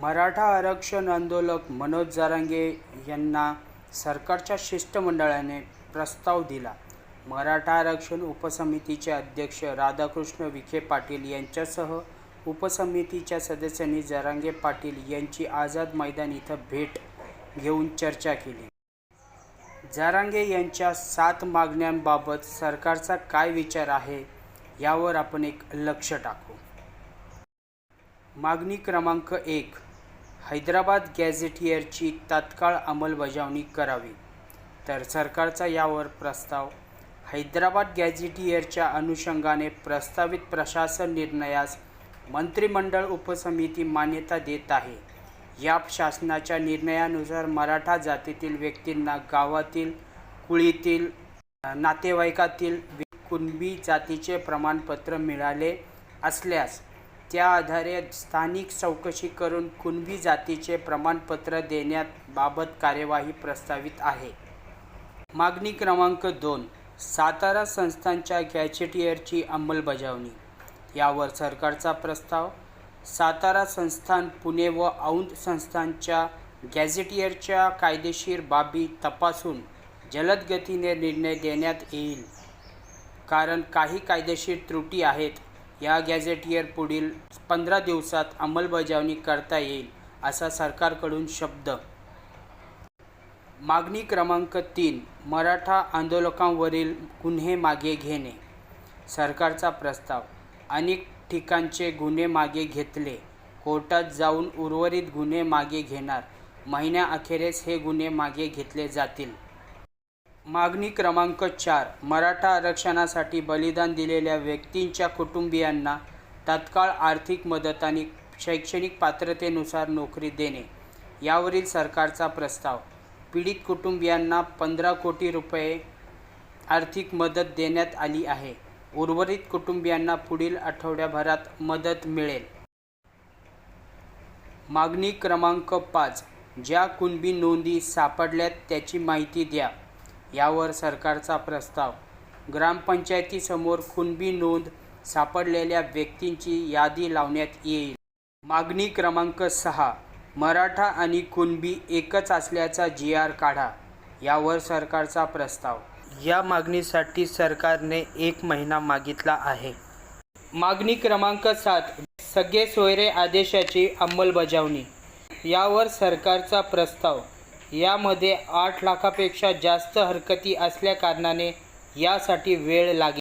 मराठा आरक्षण आंदोलक मनोज जारांगे यांना सरकारच्या शिष्टमंडळाने प्रस्ताव दिला. मराठा आरक्षण उपसमितीचे अध्यक्ष राधाकृष्ण विखे पाटील यांच्यासह उपसमितीच्या सदस्यांनी जरांगे पाटील यांची आझाद मैदान इथं भेट घेऊन चर्चा केली. जरांगे यांच्या सात मागण्यांबाबत सरकारचा काय विचार आहे यावर आपण एक लक्ष टाकू. मागणी क्रमांक एक हैदराबाद गॅझेटियरची तात्काळ अंमलबजावणी करावी. तर सरकारचा यावर प्रस्ताव हैदराबाद गॅझेटियरच्या अनुषंगाने प्रस्तावित प्रशासन निर्णयास मंत्रिमंडळ उपसमिती मान्यता देत आहे. या शासनाच्या निर्णयानुसार मराठा जातीतील व्यक्तींना गावातील कुळीतील नातेवाईकातील कुणबी जातीचे प्रमाणपत्र मिळाले असल्यास त्या आधारे स्थानिक चौकशी करून कुणबी जातीचे प्रमाणपत्र देण्यात बाबत कार्यवाही प्रस्तावित आहे. मागणी क्रमांक दोन सातारा संस्थांच्या गॅजेटियरची अंमलबजावणी. यावर सरकारचा प्रस्ताव सातारा संस्थान पुणे व औंध संस्थांच्या गॅझेटियरच्या कायदेशीर बाबी तपासून जलद गतीने निर्णय देण्यात येईल. कारण काही कायदेशीर त्रुटी आहेत या गॅझेटियर पुढील पंधरा दिवसात अंमलबजावणी करता येईल असा सरकारकडून शब्द. मागणी क्रमांक तीन मराठा आंदोलकांवरील गुन्हे मागे घेणे. सरकारचा प्रस्ताव अनेक ठिकाणचे गुन्हे मागे घेतले. कोर्टात जाऊन उर्वरित गुन्हे मागे घेणार. महिन्याअखेरीस हे गुन्हे मागे घेतले जातील. मागणी क्रमांक चार मराठा आरक्षणासाठी बलिदान दिलेल्या व्यक्तींच्या कुटुंबियांना तात्काळ आर्थिक मदत आणि शैक्षणिक पात्रतेनुसार नोकरी देणे यावरील सरकारचा प्रस्ताव. पीडित कुटुंबियांना पंधरा कोटी रुपये आर्थिक मदत देण्यात आली आहे. उर्वरित कुटुंबियांना पुढील आठवड्याभरात मदत मिळेल. मागणी क्रमांक पाच ज्या कुणबी नोंदी सापडल्यात त्याची माहिती द्या. यावर सरकारचा प्रस्ताव. ग्रामपंचायतीसमोर कुणबी नोंद सापडलेल्या व्यक्तींची यादी लावण्यात येईल. मागणी क्रमांक सहा. मराठा आणि कुणबी एकच असल्याचा जी आर काढा. यावर सरकारचा प्रस्ताव. या मागणीसाठी सरकारने एक महिना मागितला आहे. मागणी क्रमांक सात. सगळे सोयरे आदेशाची अंमलबजावणी. यावर सरकारचा प्रस्ताव. यामध्ये आठ लाखापेक्षा जास्त हरकती असल्याकारणाने यासाठी वेळ लागेल